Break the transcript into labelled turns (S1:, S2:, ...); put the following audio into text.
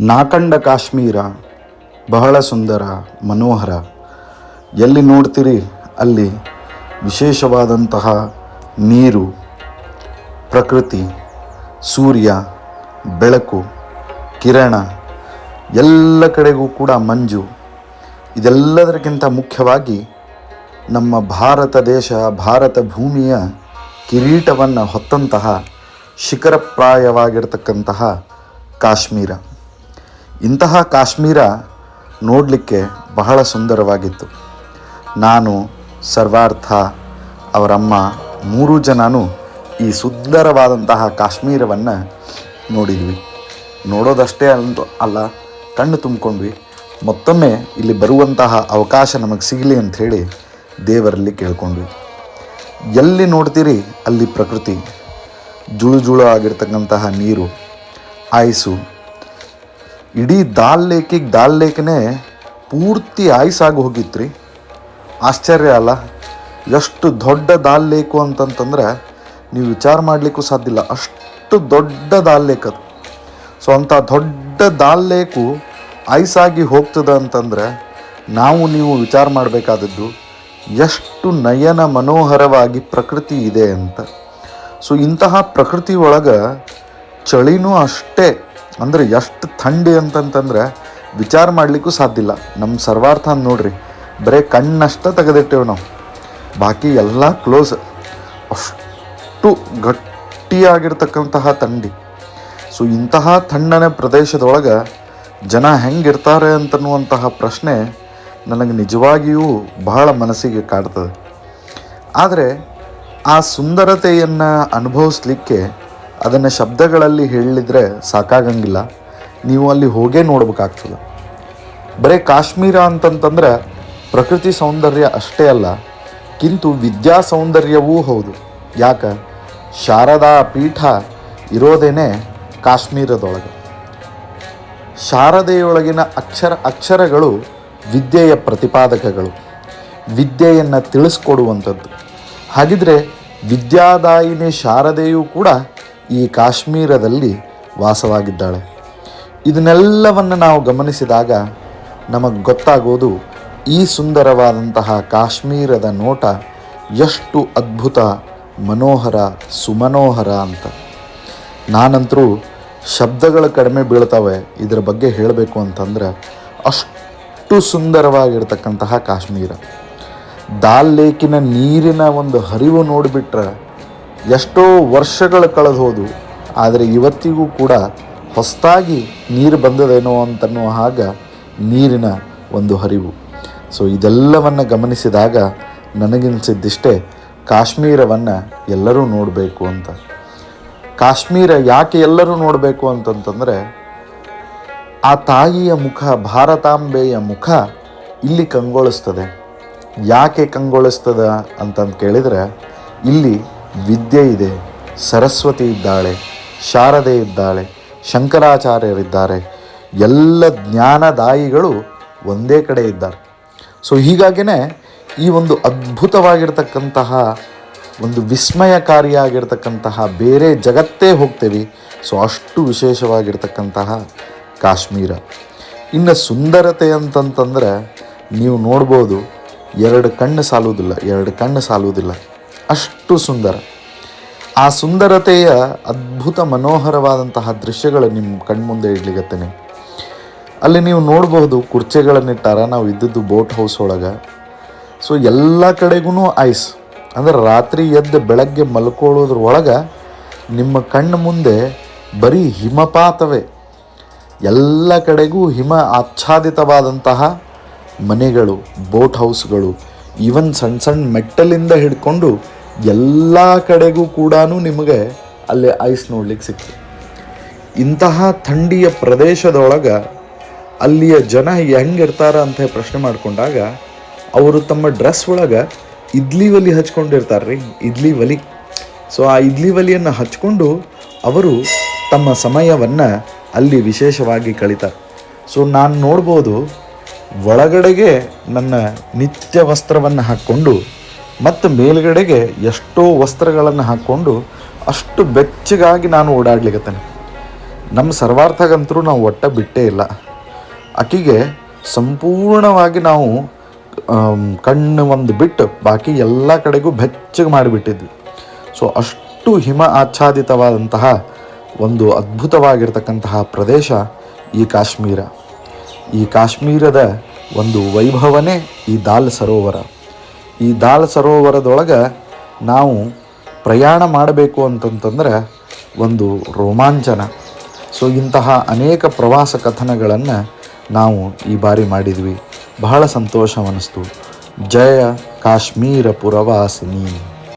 S1: ನಾಕಂಡ ಕಾಶ್ಮೀರ, ಬಹಳ ಸುಂದರ, ಮನೋಹರ. ಎಲ್ಲಿ ನೋಡ್ತೀರಿ ಅಲ್ಲಿ ವಿಶೇಷವಾದಂತಹ ನೀರು, ಪ್ರಕೃತಿ, ಸೂರ್ಯ, ಬೆಳಕು, ಕಿರಣ, ಎಲ್ಲ ಕಡೆಗೂ ಕೂಡ ಮಂಜು. ಇದೆಲ್ಲದಕ್ಕಿಂತ ಮುಖ್ಯವಾಗಿ ನಮ್ಮ ಭಾರತ ದೇಶ, ಭಾರತ ಭೂಮಿಯ ಕಿರೀಟವನ್ನು ಹೊತ್ತಂತಹ ಶಿಖರಪ್ರಾಯವಾಗಿರ್ತಕ್ಕಂತಹ ಕಾಶ್ಮೀರ. ಇಂತಹ ಕಾಶ್ಮೀರ ನೋಡಲಿಕ್ಕೆ ಬಹಳ ಸುಂದರವಾಗಿತ್ತು. ನಾನು, ಸರ್ವಾರ್ಥ, ಅವರಮ್ಮ ಮೂರು ಜನನೂ ಈ ಸುಂದರವಾದಂತಹ ಕಾಶ್ಮೀರವನ್ನು ನೋಡಿದ್ವಿ. ನೋಡೋದಷ್ಟೇ ಅಂದು ಅಲ್ಲ, ಕಣ್ಣು ತುಂಬಿಕೊಂಡ್ವಿ. ಮತ್ತೊಮ್ಮೆ ಇಲ್ಲಿ ಬರುವಂತಹ ಅವಕಾಶ ನಮಗೆ ಸಿಗಲಿ ಅಂಥೇಳಿ ದೇವರಲ್ಲಿ ಕೇಳ್ಕೊಂಡ್ವಿ. ಎಲ್ಲಿ ನೋಡ್ತೀರಿ ಅಲ್ಲಿ ಪ್ರಕೃತಿ? ಜುಳು ಜುಳು ಆಗಿರ್ತಕ್ಕಂತಹ ನೀರು ಆಯ್ಸು ಇಡೀ ದಾಲ್ ಲೇಕಿಗೆ ದಾಲ್ ಲೇಕ್ನೇ ಪೂರ್ತಿ ಆಯ್ಸಾಗಿ ಆಗಿ ಹೋಗಿತ್ರಿ. ಆಶ್ಚರ್ಯ ಅಲ್ಲ. ಎಷ್ಟು ದೊಡ್ಡ ದಾಲ್ ಲೇಕು ಅಂತಂತಂದ್ರೆ ನೀವು ವಿಚಾರ ಮಾಡಲಿಕ್ಕೂ ಸಾಧ್ಯ ಇಲ್ಲ. ಅಷ್ಟು ದೊಡ್ಡ ದಾಲ್ ಲೇಕ್ ಅದು. ಸೊ ಅಂಥ ದೊಡ್ಡ ದಾಲ್ ಲೇಕು ಐಸಾಗಿ ಹೋಗ್ತದೆ ಅಂತಂದ್ರೆ ನಾವು ನೀವು ವಿಚಾರ ಮಾಡಬೇಕಾದದ್ದು ಎಷ್ಟು ನಯನ ಮನೋಹರವಾಗಿ ಪ್ರಕೃತಿ ಇದೆ ಅಂತ. ಸೊ ಇಂತಹ ಪ್ರಕೃತಿ ಒಳಗೆ ಚಳಿನೂ ಅಷ್ಟೇ. ಅಂದರೆ ಎಷ್ಟು ಥಂಡಿ ಅಂತಂತಂದ್ರೆ ವಿಚಾರ ಮಾಡಲಿಕ್ಕೂ ಸಾಧ್ಯ ಇಲ್ಲ. ನಮ್ಮ ಸರ್ವಾರ್ಥ ಅಂದ್ ನೋಡ್ರಿ, ಬರೀ ಕಣ್ಣಷ್ಟ ತೆಗೆದಿಟ್ಟೇವೆ ನಾವು. ಬಾಕಿ ಎಲ್ಲ ಕ್ಲೋಸ್, ಅಷ್ಟು ಗಟ್ಟಿಯಾಗಿರ್ತಕ್ಕಂತಹ ಥಂಡಿ. ಸೊ ಇಂತಹ ತಣ್ಣನೆ ಪ್ರದೇಶದೊಳಗೆ ಜನ ಹೆಂಗಿರ್ತಾರೆ ಅಂತನ್ನುವಂತಹ ಪ್ರಶ್ನೆ ನನಗೆ ನಿಜವಾಗಿಯೂ ಬಹಳ ಮನಸ್ಸಿಗೆ ಕಾಡ್ತದೆ. ಆದರೆ ಆ ಸುಂದರತೆಯನ್ನು ಅನುಭವಿಸ್ಲಿಕ್ಕೆ ಅದನ್ನು ಶಬ್ದಗಳಲ್ಲಿ ಹೇಳಿದರೆ ಸಾಕಾಗಂಗಿಲ್ಲ. ನೀವು ಅಲ್ಲಿ ಹೋಗೇ ನೋಡ್ಬೇಕಾಗ್ತದೆ. ಬರೀ ಕಾಶ್ಮೀರ ಅಂತಂತಂದ್ರೆ ಪ್ರಕೃತಿ ಸೌಂದರ್ಯ ಅಷ್ಟೇ ಅಲ್ಲ, ಕಿಂತು ವಿದ್ಯಾ ಸೌಂದರ್ಯವೂ ಹೌದು. ಯಾಕೆ? ಶಾರದಾ ಪೀಠ ಇರೋದೇನೆ ಕಾಶ್ಮೀರದೊಳಗೆ. ಶಾರದೆಯೊಳಗಿನ ಅಕ್ಷರ ಅಕ್ಷರಗಳು ವಿದ್ಯೆಯ ಪ್ರತಿಪಾದಕಗಳು, ವಿದ್ಯೆಯನ್ನು ತಿಳಿಸ್ಕೊಡುವಂಥದ್ದು. ಹಾಗಿದ್ರೆ ವಿದ್ಯಾದಾಯಿನಿ ಶಾರದೆಯೂ ಕೂಡ ಈ ಕಾಶ್ಮೀರದಲ್ಲಿ ವಾಸವಾಗಿದ್ದಾಳೆ. ಇದನ್ನೆಲ್ಲವನ್ನು ನಾವು ಗಮನಿಸಿದಾಗ ನಮಗೆ ಗೊತ್ತಾಗೋದು ಈ ಸುಂದರವಾದಂತಹ ಕಾಶ್ಮೀರದ ನೋಟ ಎಷ್ಟು ಅದ್ಭುತ, ಮನೋಹರ, ಸುಮನೋಹರ ಅಂತ. ನಾನಂತರೂ ಶಬ್ದಗಳು ಕಡಿಮೆ ಬೀಳ್ತವೆ ಇದರ ಬಗ್ಗೆ ಹೇಳಬೇಕು ಅಂತಂದ್ರೆ ಅಷ್ಟು ಸುಂದರವಾಗಿರ್ತಕ್ಕಂತಹ ಕಾಶ್ಮೀರ. ದಾಲ್ ಲೇಕಿನ ನೀರಿನ ಒಂದು ಹರಿವು ನೋಡಿಬಿಟ್ರೆ ಎಷ್ಟೋ ವರ್ಷಗಳು ಕಳೆದು ಹೋದು, ಆದರೆ ಇವತ್ತಿಗೂ ಕೂಡ ಹೊಸದಾಗಿ ನೀರು ಬಂದದೇನೋ ಅಂತನ್ನುವ ಹಾಗ ನೀರಿನ ಒಂದು ಹರಿವು. ಸೊ ಇದೆಲ್ಲವನ್ನು ಗಮನಿಸಿದಾಗ ನನಗನ್ಸಿದ್ದಿಷ್ಟೇ ಕಾಶ್ಮೀರವನ್ನು ಎಲ್ಲರೂ ನೋಡಬೇಕು ಅಂತ. ಕಾಶ್ಮೀರ ಯಾಕೆ ಎಲ್ಲರೂ ನೋಡಬೇಕು ಅಂತಂತಂದರೆ, ಆ ತಾಯಿಯ ಮುಖ, ಭಾರತಾಂಬೆಯ ಮುಖ ಇಲ್ಲಿ ಕಂಗೊಳಿಸ್ತದೆ. ಯಾಕೆ ಕಂಗೊಳಿಸ್ತದ ಅಂತಂದು ಕೇಳಿದರೆ, ಇಲ್ಲಿ ವಿದ್ಯೆ ಇದೆ, ಸರಸ್ವತಿ ಇದ್ದಾಳೆ, ಶಾರದೆ ಇದ್ದಾಳೆ, ಶಂಕರಾಚಾರ್ಯರಿದ್ದಾರೆ. ಎಲ್ಲ ಜ್ಞಾನದಾಯಿಗಳು ಒಂದೇ ಕಡೆ ಇದ್ದಾರೆ. ಸೊ ಹೀಗಾಗಿಯೇ ಈ ಒಂದು ಅದ್ಭುತವಾಗಿರ್ತಕ್ಕಂತಹ, ಒಂದು ವಿಸ್ಮಯಕಾರಿಯಾಗಿರ್ತಕ್ಕಂತಹ ಬೇರೆ ಜಗತ್ತೇ ಹೋಗ್ತೇವೆ. ಸೊ ಅಷ್ಟು ವಿಶೇಷವಾಗಿರ್ತಕ್ಕಂತಹ ಕಾಶ್ಮೀರ. ಇನ್ನು ಸುಂದರತೆ ಅಂತಂತಂದರೆ, ನೀವು ನೋಡ್ಬೋದು, ಎರಡು ಕಣ್ಣು ಸಾಲುವುದಿಲ್ಲ, ಎರಡು ಕಣ್ಣು ಸಾಲುವುದಿಲ್ಲ. ಅಷ್ಟು ಸುಂದರ. ಆ ಸುಂದರತೆಯ ಅದ್ಭುತ ಮನೋಹರವಾದಂತಹ ದೃಶ್ಯಗಳು ನಿಮ್ಮ ಕಣ್ಮುಂದೆ ಇಡ್ಲಿಗತ್ತೇನೆ. ಅಲ್ಲಿ ನೀವು ನೋಡಬಹುದು ಕುರ್ಚೆಗಳನ್ನಿಟ್ಟಾರ ನಾವು ಇದ್ದದ್ದು ಬೋಟ್ ಹೌಸ್ ಒಳಗೆ. ಸೊ ಎಲ್ಲ ಕಡೆಗೂ ಐಸ್. ಅಂದ್ರೆ ರಾತ್ರಿ ಎದ್ದು ಬೆಳಗ್ಗೆ ಮಲ್ಕೊಳ್ಳೋದ್ರ ಒಳಗೆ ನಿಮ್ಮ ಕಣ್ಣು ಮುಂದೆ ಬರೀ ಹಿಮಪಾತವೇ. ಎಲ್ಲ ಕಡೆಗೂ ಹಿಮ ಆಚ್ಛಾದಿತವಾದಂತಹ ಮನೆಗಳು, ಬೋಟ್ ಹೌಸ್ಗಳು, ಈವನ್ ಸಣ್ಣ ಸಣ್ಣ ಮೆಟ್ಟಲಿಂದ ಹಿಡ್ಕೊಂಡು ಎಲ್ಲ ಕಡೆಗೂ ಕೂಡ ನಿಮಗೆ ಅಲ್ಲಿ ಐಸ್ ನೋಡ್ಲಿಕ್ಕೆ ಸಿಕ್ತು. ಇಂತಹ ಥಂಡಿಯ ಪ್ರದೇಶದೊಳಗೆ ಅಲ್ಲಿಯ ಜನ ಹೆಂಗಿರ್ತಾರ ಅಂತ ಪ್ರಶ್ನೆ ಮಾಡಿಕೊಂಡಾಗ ಅವರು ತಮ್ಮ ಡ್ರೆಸ್ ಒಳಗೆ ಇಡ್ಲಿ ಒಲಿ ಹಚ್ಕೊಂಡಿರ್ತಾರೆ ರೀ ಇಡ್ಲಿ ಒಲಿ. ಸೊ ಆ ಇಡ್ಲಿ ಒಲಿಯನ್ನು ಹಚ್ಕೊಂಡು ಅವರು ತಮ್ಮ ಸಮಯವನ್ನು ಅಲ್ಲಿ ವಿಶೇಷವಾಗಿ ಕಳೀತಾರೆ. ಸೊ ನಾನು ನೋಡ್ಬೋದು ಒಳಗಡೆಗೆ ನನ್ನ ನಿತ್ಯ ವಸ್ತ್ರವನ್ನು ಹಾಕ್ಕೊಂಡು ಮತ್ತು ಮೇಲುಗಡೆಗೆ ಎಷ್ಟೋ ವಸ್ತ್ರಗಳನ್ನು ಹಾಕ್ಕೊಂಡು ಅಷ್ಟು ಬೆಚ್ಚಗಾಗಿ ನಾನು ಓಡಾಡ್ಲಿಕತ್ತೇನೆ. ನಮ್ಮ ಸರ್ವಾರ್ಥಗಂತರೂ ನಾವು ಒಟ್ಟ ಬಿಟ್ಟೇ ಇಲ್ಲ. ಆಕೆಗೆ ಸಂಪೂರ್ಣವಾಗಿ ನಾವು ಕಣ್ಣು ಒಂದು ಬಿಟ್ಟು ಬಾಕಿ ಎಲ್ಲ ಕಡೆಗೂ ಬೆಚ್ಚಗೆ ಮಾಡಿಬಿಟ್ಟಿದ್ವಿ. ಸೊ, ಅಷ್ಟು ಹಿಮ ಆಚ್ಛಾದಿತವಾದಂತಹ ಒಂದು ಅದ್ಭುತವಾಗಿರ್ತಕ್ಕಂತಹ ಪ್ರದೇಶ ಈ ಕಾಶ್ಮೀರ. ಈ ಕಾಶ್ಮೀರದ ಒಂದು ವೈಭವನೇ ಈ ದಾಲ್ ಸರೋವರ. ಈ ದಾಲ್ ಸರೋವರದೊಳಗೆ ನಾವು ಪ್ರಯಾಣ ಮಾಡಬೇಕು ಅಂತಂತಂದ್ರೆ ಒಂದು ರೋಮಾಂಚನ. ಸೊ ಇಂತಹ ಅನೇಕ ಪ್ರವಾಸ ಕಥನಗಳನ್ನು ನಾವು ಈ ಬಾರಿ ಮಾಡಿದ್ವಿ. ಬಹಳ ಸಂತೋಷವನ್ನಿಸ್ತು. ಜಯ ಕಾಶ್ಮೀರ ಪುರವಾಸಿನಿ.